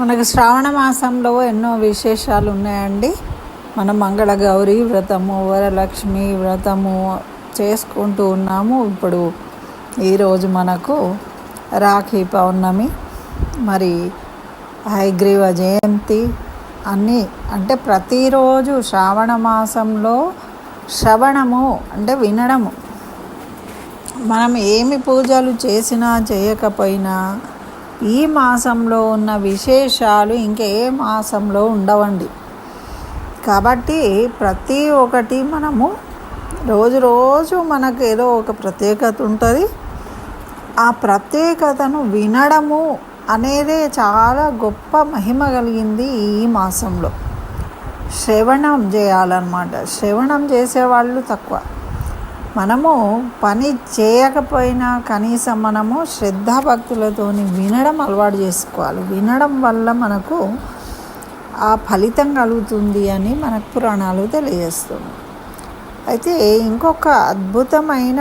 మనకు శ్రావణ మాసంలో ఎన్నో విశేషాలు ఉన్నాయండి. మనం మంగళ గౌరీ వ్రతము వరలక్ష్మి వ్రతము చేసుకుంటూ ఉన్నాము. ఇప్పుడు ఈరోజు మనకు రాఖీ పౌర్ణమి. మరి హైగ్రీవ జయంతి అన్నీ అంటే ప్రతిరోజు శ్రావణ మాసంలో శ్రవణము అంటే వినడము. మనం ఏమి పూజలు చేసినా చేయకపోయినా ఈ మాసంలో ఉన్న విశేషాలు ఇంకే మాసంలో ఉండవండి. కాబట్టి ప్రతి ఒక్కటి మనము రోజు రోజు మనకు ఏదో ఒక ప్రత్యేకత ఉంటుంది. ఆ ప్రత్యేకతను వినడము అనేదే చాలా గొప్ప మహిమ కలిగింది ఈ మాసంలో. శ్రవణం చేయాలన్నమాట. శ్రవణం చేసేవాళ్ళు తక్కువ. మనము పని చేయకపోయినా కనీసం మనము శ్రద్ధాభక్తులతో వినడం అలవాటు చేసుకోవాలి. వినడం వల్ల మనకు ఆ ఫలితం కలుగుతుంది అని మనకు పురాణాలు తెలియజేస్తుంది. అయితే ఇంకొక అద్భుతమైన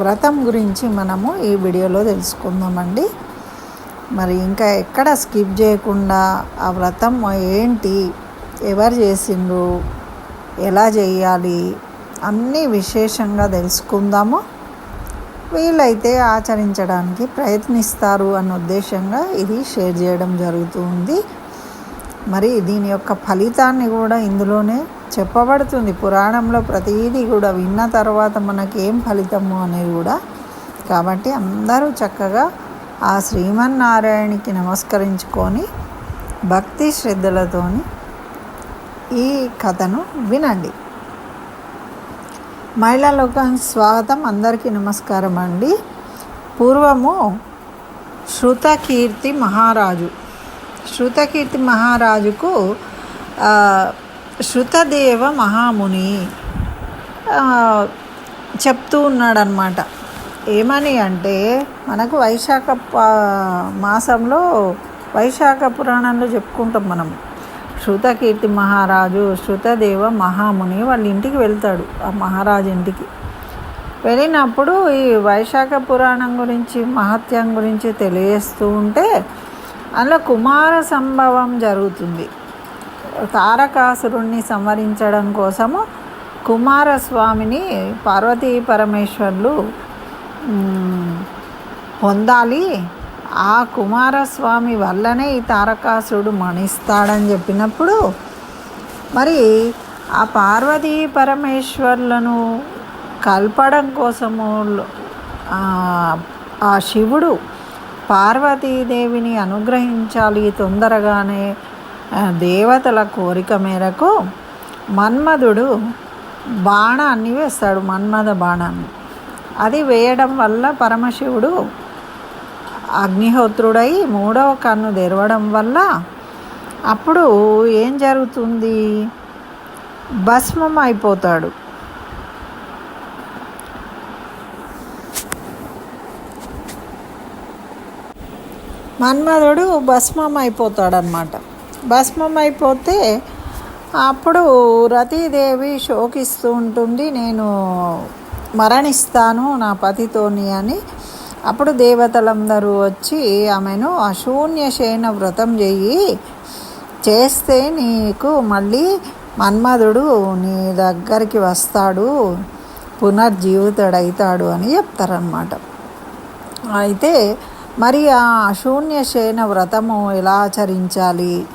వ్రతం గురించి మనము ఈ వీడియోలో తెలుసుకుందామండి. మరి ఇంకా ఎక్కడ స్కిప్ చేయకుండా ఆ వ్రతం ఏంటి ఎవరు చేసిండ్రు ఎలా చేయాలి అన్నీ విశేషంగా తెలుసుకుందాము. వీలైతే ఆచరించడానికి ప్రయత్నిస్తారు అన్న ఉద్దేశంగా ఇది షేర్ చేయడం జరుగుతుంది మరి దీని యొక్క ఫలితాన్ని కూడా ఇందులోనే చెప్పబడుతుంది. పురాణంలో ప్రతిదీ కూడా విన్న తర్వాత మనకి ఏం ఫలితము అనేది కూడా. కాబట్టి అందరూ చక్కగా ఆ శ్రీమన్నారాయణకి నమస్కరించుకొని భక్తి శ్రద్ధలతోని ఈ కథను వినండి. మహిళా లోకానికి స్వాగతం. అందరికీ నమస్కారం అండి. పూర్వము శృతకీర్తి మహారాజు. శృతకీర్తి మహారాజుకు శృతదేవ మహాముని చెప్తూ ఉన్నాడనమాట ఏమని అంటే మనకు వైశాఖ మాసంలో వైశాఖ పురాణంలో చెప్పుకుంటాం మనం శృతకీర్తి మహారాజు శృతదేవ మహాముని వాళ్ళ ఇంటికి వెళ్తాడు ఆ మహారాజు ఇంటికి. వెళ్ళినప్పుడు ఈ వైశాఖ పురాణం గురించి మహత్యం గురించి తెలియజేస్తూ ఉంటే అందులో కుమార సంభవం జరుగుతుంది. తారకాసురుణ్ణి సంవరించడం కోసము కుమారస్వామిని పార్వతీ పరమేశ్వర్లు పొందాలి ఆ కుమారస్వామి వల్లనే ఈ తారకాసురుడు మణిస్తాడని చెప్పినప్పుడు మరి ఆ పార్వతీ పరమేశ్వర్లను కలపడం కోసము ఆ శివుడు పార్వతీదేవిని అనుగ్రహించాలి తొందరగానే దేవతల కోరిక మేరకు మన్మధుడు బాణాన్ని వేస్తాడు మన్మథ బాణాన్ని. అది వేయడం వల్ల పరమశివుడు అగ్నిహోత్రుడై మూడవ కన్ను తెరవడం వల్ల అప్పుడు ఏం జరుగుతుంది? భస్మం అయిపోతాడు మన్మధుడు భస్మం అయిపోతాడనమాట భస్మం అయిపోతే అప్పుడు రతీదేవి శోకిస్తూ ఉంటుంది నేను మరణిస్తాను నా పతితోని అని అప్పుడు దేవతలందరూ వచ్చి ఆమెను అశూన్య శయన వ్రతం చెయ్యి. చేస్తే నీకు మళ్ళీ మన్మధుడు నీ దగ్గరికి వస్తాడు పునర్జీవితుడవుతాడు అని చెప్తారనమాట అయితే మరి ఆ అశూన్య శయన వ్రతము ఎలా ఆచరించాలి?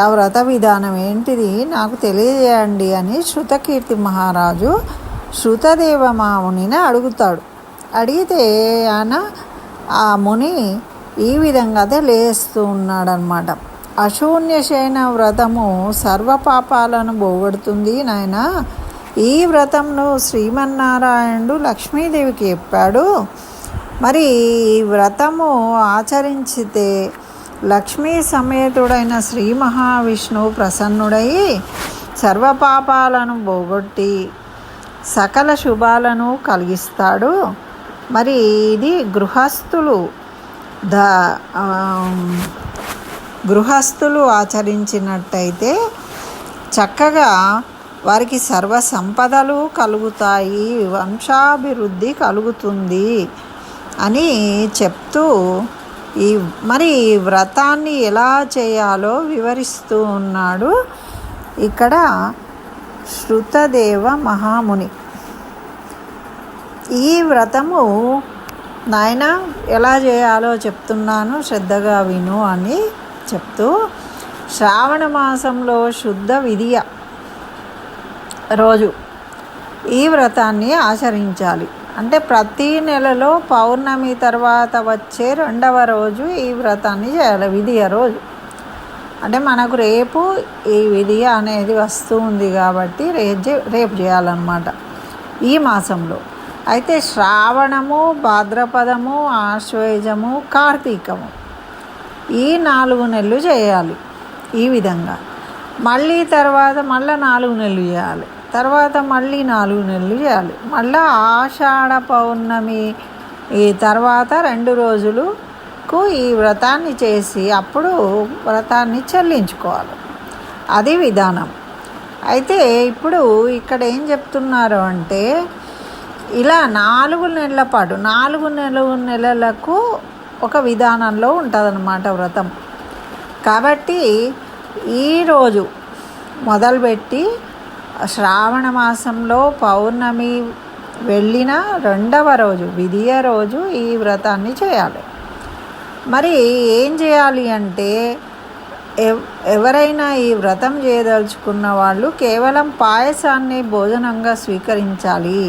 ఆ వ్రత విధానం ఏంటిది? నాకు తెలియజేయండి అని శృతకీర్తి మహారాజు శృతదేవ మామునిని అడుగుతాడు. అడిగితే ఆయన ఆ ముని ఈ విధంగా తెలియస్తూ ఉన్నాడనమాట అశూన్యశయన వ్రతము సర్వపాపాలను పోగొడుతుంది నాయన. ఈ వ్రతంను శ్రీమన్నారాయణుడు లక్ష్మీదేవికి చెప్పాడు. మరి ఈ వ్రతము ఆచరించితే లక్ష్మీ సమేతుడైన శ్రీ మహావిష్ణువు ప్రసన్నుడై సర్వపాపాలను పోగొట్టి సకల శుభాలను కలిగిస్తాడు. మరి ఇది గృహస్థులు ద గృహస్థులు ఆచరించినట్టయితే చక్కగా వారికి సర్వ సంపదలు కలుగుతాయి వంశాభివృద్ధి కలుగుతుంది అని చెప్తూ ఈ మరి ఈ వ్రతాన్ని ఎలా చేయాలో వివరిస్తూ ఉన్నాడు ఇక్కడ శృతదేవ మహాముని. ఈ వ్రతము నాయన ఎలా చేయాలో చెప్తున్నాను శ్రద్ధగా విను అని చెప్తూ శ్రావణ మాసంలో శుద్ధ విధియ రోజు ఈ వ్రతాన్ని ఆచరించాలి. అంటే ప్రతి నెలలో పౌర్ణమి తర్వాత వచ్చే రెండవ రోజు ఈ వ్రతాన్ని చేయాలి విధియ రోజు. అంటే మనకు రేపు ఈ విధియ అనేది వస్తూ ఉంది కాబట్టి రేపు రేపు చేయాలన్నమాట ఈ మాసంలో. అయితే శ్రావణము భాద్రపదము ఆశ్వేజము కార్తీకము ఈ నాలుగు నెలలు చేయాలి ఈ విధంగా. మళ్ళీ తర్వాత మళ్ళీ నాలుగు నెలలు చేయాలి. తర్వాత మళ్ళీ నాలుగు నెలలు చేయాలి. మళ్ళీ ఆషాఢ పౌర్ణమి ఈ తర్వాత రెండు రోజులకు ఈ వ్రతాన్ని చేసి అప్పుడు వ్రతాన్ని చెల్లించుకోవాలి. అది విధానం. అయితే ఇప్పుడు ఇక్కడ ఏం చెప్తున్నారు అంటే ఇలా నాలుగు నెలల పాటు నాలుగు నెల నెలలకు ఒక విధానంలో ఉంటుందన్నమాట వ్రతం. కాబట్టి ఈరోజు మొదలుపెట్టి శ్రావణ మాసంలో పౌర్ణమి వెళ్ళిన రెండవ రోజు విధియ రోజు ఈ వ్రతాన్ని చేయాలి. మరి ఏం చేయాలి అంటే ఎవరైనా ఈ వ్రతం చేయదలుచుకున్న వాళ్ళు కేవలం పాయసాన్ని భోజనంగా స్వీకరించాలి.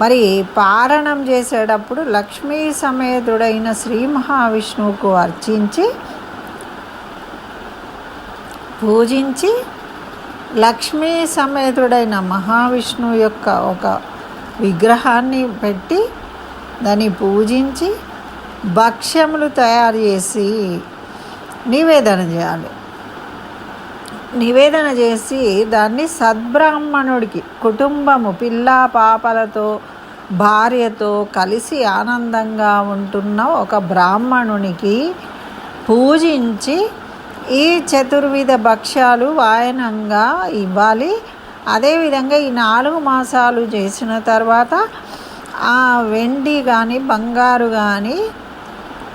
మరి పారణం చేసేటప్పుడు లక్ష్మీ సమేతుడైన శ్రీ మహావిష్ణువుకు అర్చించి పూజించి లక్ష్మీ సమేతుడైన మహావిష్ణువు యొక్క ఒక విగ్రహాన్ని పెట్టి దాన్ని పూజించి భక్ష్యములు తయారు చేసి నివేదన చేయాలి. నివేదన చేసి దాన్ని సద్బ్రాహ్మణుడికి కుటుంబము పిల్ల పాపలతో భార్యతో కలిసి ఆనందంగా ఉంటున్న ఒక బ్రాహ్మణునికి పూజించి ఈ చతుర్విధ భక్ష్యాలు వాయనంగా ఇవ్వాలి. అదేవిధంగా ఈ నాలుగు మాసాలు చేసిన తర్వాత ఆ వెండి కానీ బంగారు కానీ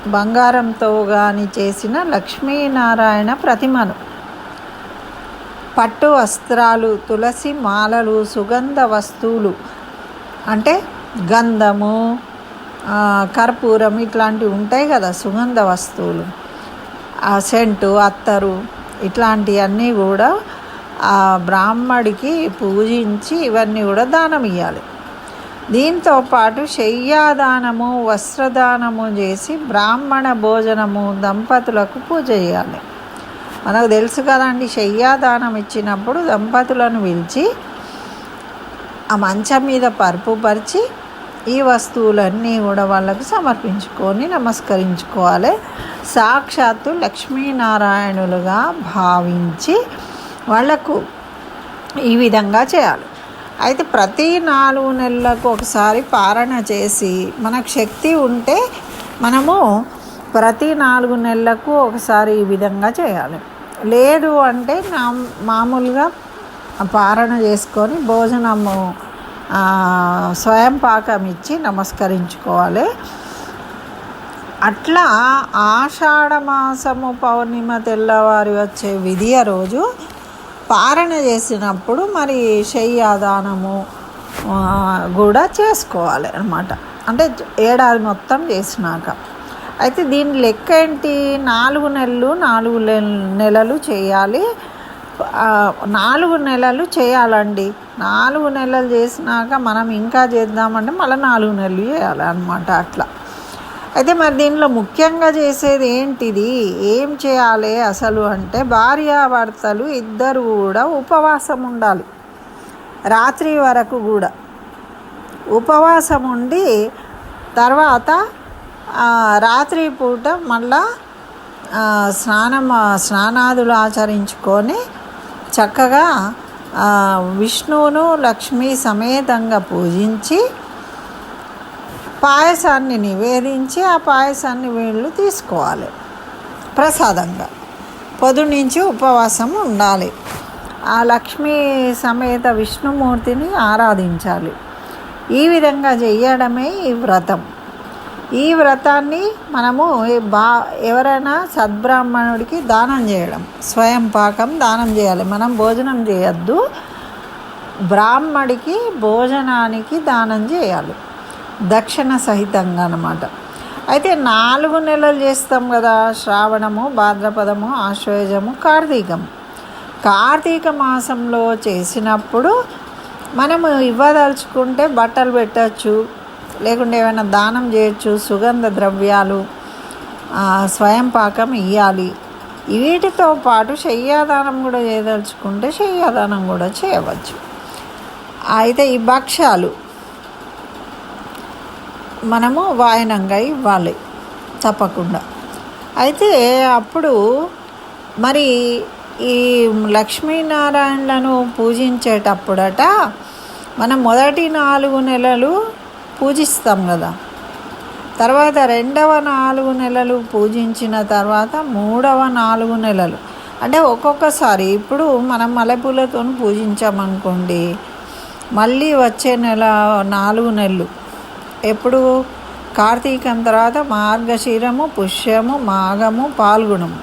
బంగారంతో కానీ చేసిన లక్ష్మీనారాయణ ప్రతిమను పట్టు వస్త్రాలు తులసి మాలలు సుగంధ వస్తువులు అంటే గంధము కర్పూరం ఇట్లాంటివి ఉంటాయి కదా సుగంధ వస్తువులు. ఆ సెంటు అత్తరు ఇట్లాంటివన్నీ కూడా ఆ బ్రాహ్మడికి పూజించి ఇవన్నీ కూడా దానం ఇవ్వాలి దీంతో పాటు శయ్యాదానము వస్త్రదానము చేసి బ్రాహ్మణ భోజనము దంపతులకు పూజ చేయాలి. మనకు తెలుసు కదండి శయ్యాదానం ఇచ్చినప్పుడు దంపతులను పిలిచి ఆ మంచం మీద పరుపు పరిచి ఈ వస్తువులన్నీ కూడా వాళ్ళకు సమర్పించుకొని నమస్కరించుకోవాలి. సాక్షాత్తు లక్ష్మీనారాయణులుగా భావించి వాళ్ళకు ఈ విధంగా చేయాలి. అయితే ప్రతి నాలుగు నెలలకు ఒకసారి పారణ చేసి మనకు శక్తి ఉంటే మనము ప్రతి నాలుగు నెలలకు ఒకసారి ఈ విధంగా చేయాలి. లేదు అంటే నా మామూలుగా పారణ చేసుకొని భోజనము స్వయం పాకం ఇచ్చి నమస్కరించుకోవాలి. అట్లా ఆషాఢ మాసము పౌర్ణిమ తెల్లవారి వచ్చే విధియ రోజు పారణ చేసినప్పుడు మరి శయ్యాదానము కూడా చేసుకోవాలి అనమాట అంటే ఏడాది మొత్తం చేసినాక. అయితే దీని లెక్క ఏంటి? నాలుగు నెలలు నాలుగు నెలలు చేయాలి. నాలుగు నెలలు చేయాలండి. నాలుగు నెలలు చేసినాక మనం ఇంకా చేద్దామంటే మళ్ళీ నాలుగు నెలలు చేయాలి అనమాట అట్లా. అయితే మరి దీనిలో ముఖ్యంగా చేసేది ఏంటిది? ఏం చేయాలి అసలు అంటే భార్యాభర్తలు ఇద్దరు కూడా ఉపవాసం ఉండాలి. రాత్రి వరకు కూడా. ఉపవాసం ఉండి తర్వాత రాత్రి పూట మళ్ళా స్నానం స్నానాదులు ఆచరించుకొని చక్కగా విష్ణువును లక్ష్మీ సమేతంగా పూజించి పాయసాన్ని నివేదించి ఆ పాయసాన్ని వీళ్ళు తీసుకోవాలి ప్రసాదంగా. పొద్దు నుంచి ఉపవాసం ఉండాలి. ఆ లక్ష్మీ సమేత విష్ణుమూర్తిని ఆరాధించాలి. ఈ విధంగా చేయడమే ఈ వ్రతం. ఈ వ్రతాన్ని మనము బా ఎవరైనా సద్బ్రాహ్మణుడికి దానం చేయడం స్వయం పాకం దానం చేయాలి. మనం భోజనం చేయొద్దు. బ్రాహ్మడికి భోజనానికి దానం చేయాలి. దక్షిణ సహితంగా అన్నమాట. అయితే నాలుగు నెలలు చేస్తాం కదా శ్రావణము భాద్రపదము ఆశ్వయుజము కార్తీకం కార్తీక మాసంలో చేసినప్పుడు మనము ఇవ్వదలుచుకుంటే బట్టలు పెట్టచ్చు. లేకుంటే ఏమైనా దానం చేయొచ్చు సుగంధ ద్రవ్యాలు స్వయం పాకం ఇవ్వాలి వీటితో పాటు శయ్యాదానం కూడా చేయదలుచుకుంటే శయ్యాదానం కూడా చేయవచ్చు. అయితే ఈ భక్ష్యాలు మనము వాయనంగా ఇవ్వాలి తప్పకుండా. అయితే అప్పుడు మరి ఈ లక్ష్మీనారాయణలను పూజించేటప్పుడట మనం మొదటి నాలుగు నెలలు పూజిస్తాం కదా. తర్వాత రెండవ నాలుగు నెలలు పూజించిన తర్వాత మూడవ నాలుగు నెలలు. అంటే ఒక్కొక్కసారి ఇప్పుడు మనం మల్లెపూలతో పూజించామనుకోండి మళ్ళీ వచ్చే నెల నాలుగు నెలలు. ఎప్పుడు? కార్తీకం తర్వాత మార్గశీరము పుష్యము మాఘము పాల్గొనము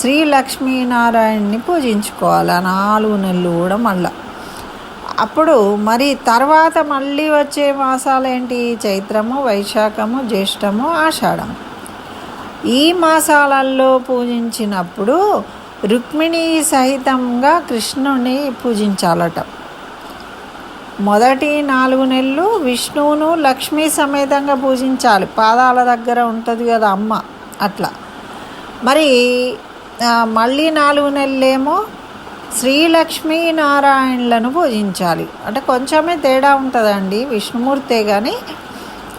శ్రీ లక్ష్మీనారాయణని పూజించుకోవాలి. ఆ నాలుగు నెలలు కూడా మళ్ళా. అప్పుడు మరి తర్వాత మళ్ళీ వచ్చే మాసాలు ఏంటి చైత్రము వైశాఖము జ్యేష్టము ఆషాఢం ఈ మాసాలలో పూజించినప్పుడు రుక్మిణి సహితంగా కృష్ణుని పూజించాలట. మొదటి నాలుగు నెలలు విష్ణువును లక్ష్మీ సమేతంగా పూజించాలి. పాదాల దగ్గర ఉంటుంది కదా అమ్మ అట్లా. మరి మళ్ళీ నాలుగు నెలలేమో శ్రీలక్ష్మీనారాయణులను పూజించాలి. అంటే కొంచెమే తేడా ఉంటుందండి. విష్ణుమూర్తే కానీ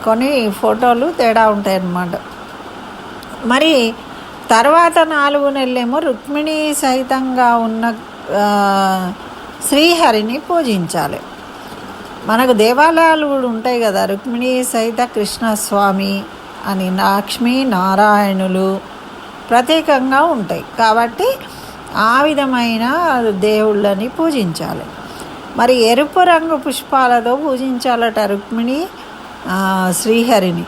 కొన్ని ఫోటోలు తేడా ఉంటాయి అన్నమాట మరి తర్వాత నాలుగు నెలలేమో రుక్మిణి సహితంగా ఉన్న శ్రీహరిని పూజించాలి. మనకు దేవాలయాలు కూడా ఉంటాయి కదా. రుక్మిణి సహిత కృష్ణస్వామి అని లక్ష్మీ నారాయణులు ప్రత్యేకంగా ఉంటాయి. కాబట్టి ఆ విధమైన దేవుళ్ళని పూజించాలి. మరి ఎరుపు రంగు పుష్పాలతో పూజించాలట రుక్మిణి శ్రీహరిని.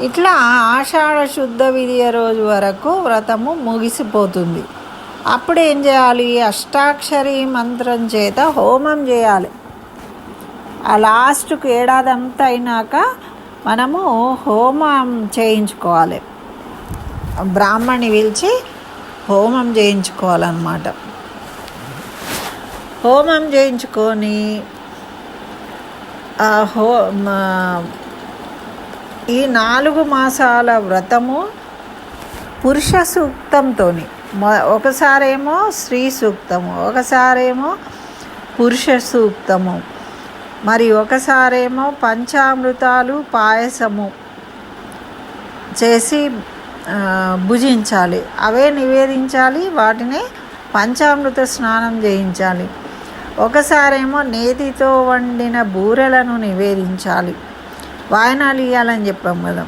ఇట్లా ఆషాఢ శుద్ధ విధియ రోజు వరకు వ్రతము ముగిసిపోతుంది. అప్పుడు ఏం చేయాలి? అష్టాక్షరి మంత్రం చేత హోమం చేయాలి. ఆ లాస్ట్కు ఏడాది అంతా అయినాక మనము హోమం చేయించుకోవాలి. బ్రాహ్మణి పిలిచి హోమం చేయించుకోవాలన్నమాట హోమం చేయించుకొని ఆ హో మా- ఈ నాలుగు మాసాల వ్రతము పురుష సూక్తంతో ఒకసారేమో స్త్రీ సూక్తము ఒకసారేమో పురుష సూక్తము మరి ఒకసారేమో పంచామృతాలు పాయసము చేసి భుజించాలి. అవే నివేదించాలి వాటిని పంచామృత స్నానం చేయించాలి. ఒకసారేమో నేతితో వండిన బూరెలను నివేదించాలి. వాయనాలు ఇవ్వాలని చెప్పాం కదా.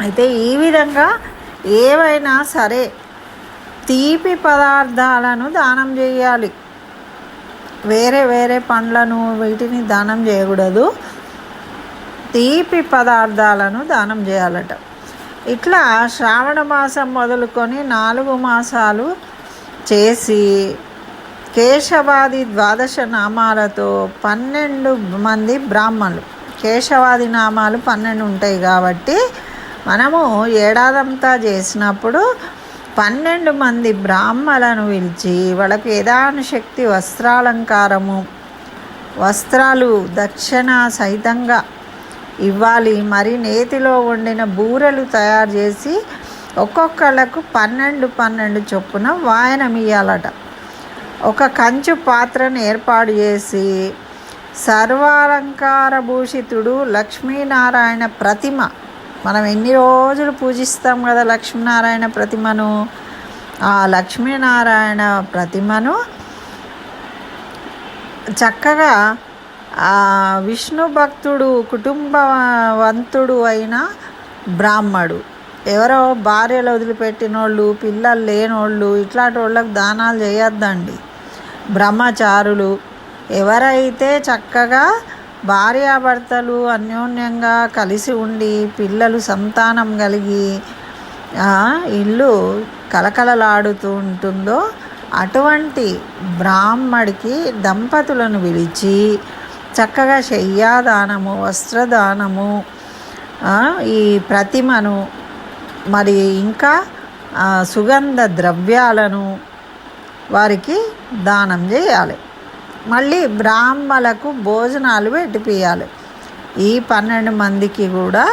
అయితే ఈ విధంగా ఏవైనా సరే తీపి పదార్థాలను దానం చేయాలి. వేరే వేరే పండ్లను వీటిని దానం చేయకూడదు. తీపి పదార్థాలను దానం చేయాలట. ఇట్లా శ్రావణ మాసం మొదలుకొని నాలుగు మాసాలు చేసి కేశవాది ద్వాదశ నామాలతో పన్నెండు మంది బ్రాహ్మణులు. కేశవాది నామాలు పన్నెండు ఉంటాయి కాబట్టి మనము ఏడాదంతా చేసినప్పుడు పన్నెండు మంది బ్రాహ్మలను పిలిచి వాళ్ళకి యథానుశక్తి వస్త్రాలంకారము వస్త్రాలు దక్షిణ సహితంగా ఇవ్వాలి. మరి నేతిలో వండిన బూరెలు తయారు చేసి ఒక్కొక్కళ్ళకు పన్నెండు పన్నెండు చొప్పున వాయనమియ్యాలట ఒక కంచు పాత్రను ఏర్పాటు చేసి సర్వాలంకార భూషితుడు లక్ష్మీనారాయణ ప్రతిమ. మనం ఎన్ని రోజులు పూజిస్తాం కదా లక్ష్మీనారాయణ ప్రతిమను? ఆ లక్ష్మీనారాయణ ప్రతిమను చక్కగా ఆ విష్ణు భక్తుడు కుటుంబవంతుడు అయిన బ్రాహ్మడు. ఎవరో భార్యలు వదిలిపెట్టిన వాళ్ళు పిల్లలు లేనోళ్ళు ఇట్లాంటి వాళ్ళకి దానాలు చేయొద్దండి. బ్రహ్మచారులు ఎవరైతే చక్కగా భార్యాభర్తలు అన్యోన్యంగా కలిసి ఉండి పిల్లలు సంతానం కలిగి ఇల్లు కలకలలాడుతూ ఉంటుందో అటువంటి బ్రాహ్మడికి దంపతులను పిలిచి చక్కగా శయ్యాదానము వస్త్రదానము ఈ ప్రతిమను మరి ఇంకా సుగంధ ద్రవ్యాలను వారికి దానం చేయాలి. మళ్ళీ బ్రాహ్మలకు భోజనాలు పెట్టిపియాలి. ఈ పన్నెండు మందికి కూడా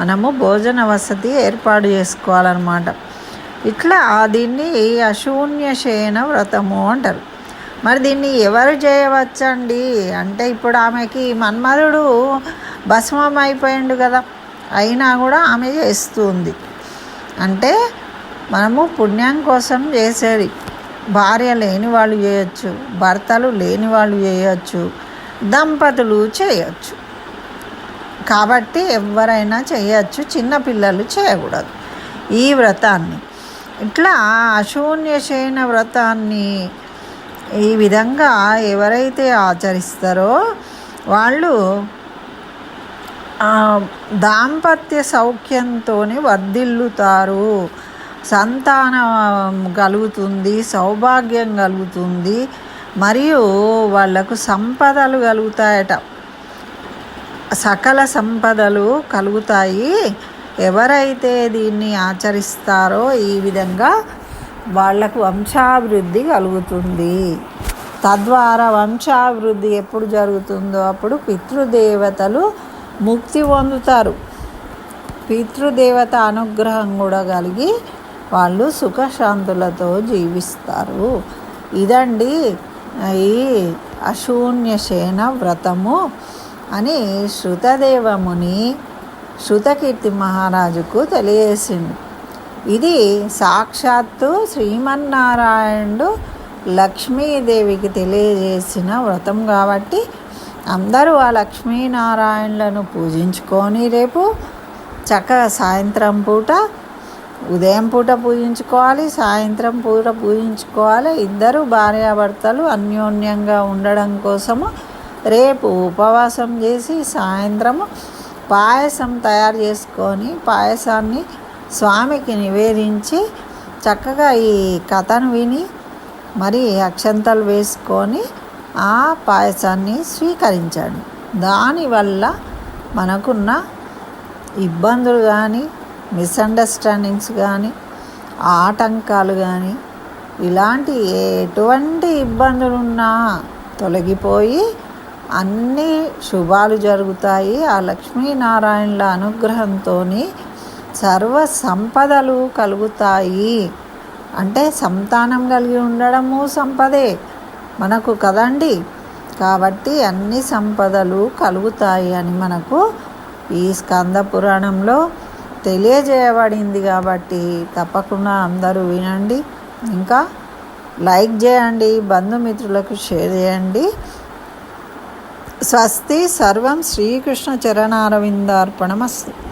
మనము భోజన వసతి ఏర్పాటు చేసుకోవాలన్నమాట. ఇట్లా దీన్ని అశూన్య శయన వ్రతము అంటారు. మరి దీన్ని ఎవరు చేయవచ్చండి? అంటే ఇప్పుడు ఆమెకి మన్మధుడు భస్మం అయిపోయిండు కదా అయినా కూడా ఆమె చేస్తుంది. అంటే మనము పుణ్యం కోసం చేసేది. భార్య లేని వాళ్ళు చేయొచ్చు భర్తలు లేని వాళ్ళు చేయొచ్చు దంపతులు చేయొచ్చు. కాబట్టి ఎవరైనా చేయొచ్చు చిన్నపిల్లలు చేయకూడదు ఈ వ్రతాన్ని. ఇట్లా అశూన్యశయన వ్రతాన్ని ఈ విధంగా ఎవరైతే ఆచరిస్తారో వాళ్ళు దాంపత్య సౌఖ్యంతోనే వర్ధిల్లుతారు. సంతానం కలుగుతుంది సౌభాగ్యం కలుగుతుంది మరియు వాళ్ళకు సంపదలు కలుగుతాయట. సకల సంపదలు కలుగుతాయి. ఎవరైతే దీన్ని ఆచరిస్తారో ఈ విధంగా వాళ్ళకు వంశాభివృద్ధి కలుగుతుంది. తద్వారా వంశాభివృద్ధి ఎప్పుడు జరుగుతుందో అప్పుడు పితృదేవతలు ముక్తి పొందుతారు. పితృదేవత అనుగ్రహం కూడా కలిగి వాళ్ళు సుఖశాంతులతో జీవిస్తారు. ఇదండి ఈ అశూన్యసేన వ్రతము అని శృతదేవముని శృతకీర్తి మహారాజుకు తెలియజేసింది. ఇది సాక్షాత్తు శ్రీమన్నారాయణుడు లక్ష్మీదేవికి తెలియజేసిన వ్రతం కాబట్టి అందరూ ఆ లక్ష్మీనారాయణులను పూజించుకొని రేపు చక్కగా సాయంత్రం పూట ఉదయం పూట పూజించుకోవాలి సాయంత్రం పూట పూజించుకోవాలి. ఇద్దరు భార్యాభర్తలు అన్యోన్యంగా ఉండడం కోసము రేపు ఉపవాసం చేసి సాయంత్రము పాయసం తయారు చేసుకొని పాయసాన్ని స్వామికి నివేదించి చక్కగా ఈ కథను విని మరి అక్షంతలు వేసుకొని ఆ పాయసాన్ని స్వీకరించాడు. దానివల్ల మనకున్న ఇబ్బందులు కానీ మిస్అండర్స్టాండింగ్స్ కానీ ఆటంకాలు కానీ ఇలాంటి ఎటువంటి ఇబ్బందులున్నా తొలగిపోయి అన్ని శుభాలు జరుగుతాయి. ఆ లక్ష్మీనారాయణుల అనుగ్రహంతో సర్వ సంపదలు కలుగుతాయి. అంటే సంతానం కలిగి ఉండడము సంపదే. మనకు కదండి? కాబట్టి అన్ని సంపదలు కలుగుతాయి అని మనకు ఈ స్కంద పురాణంలో తెలియజేయబడింది కాబట్టి తప్పకుండా అందరూ వినండి. ఇంకా లైక్ చేయండి బంధుమిత్రులకు షేర్ చేయండి. స్వస్తి సర్వం శ్రీకృష్ణ చరణారవిందార్పణమస్తు.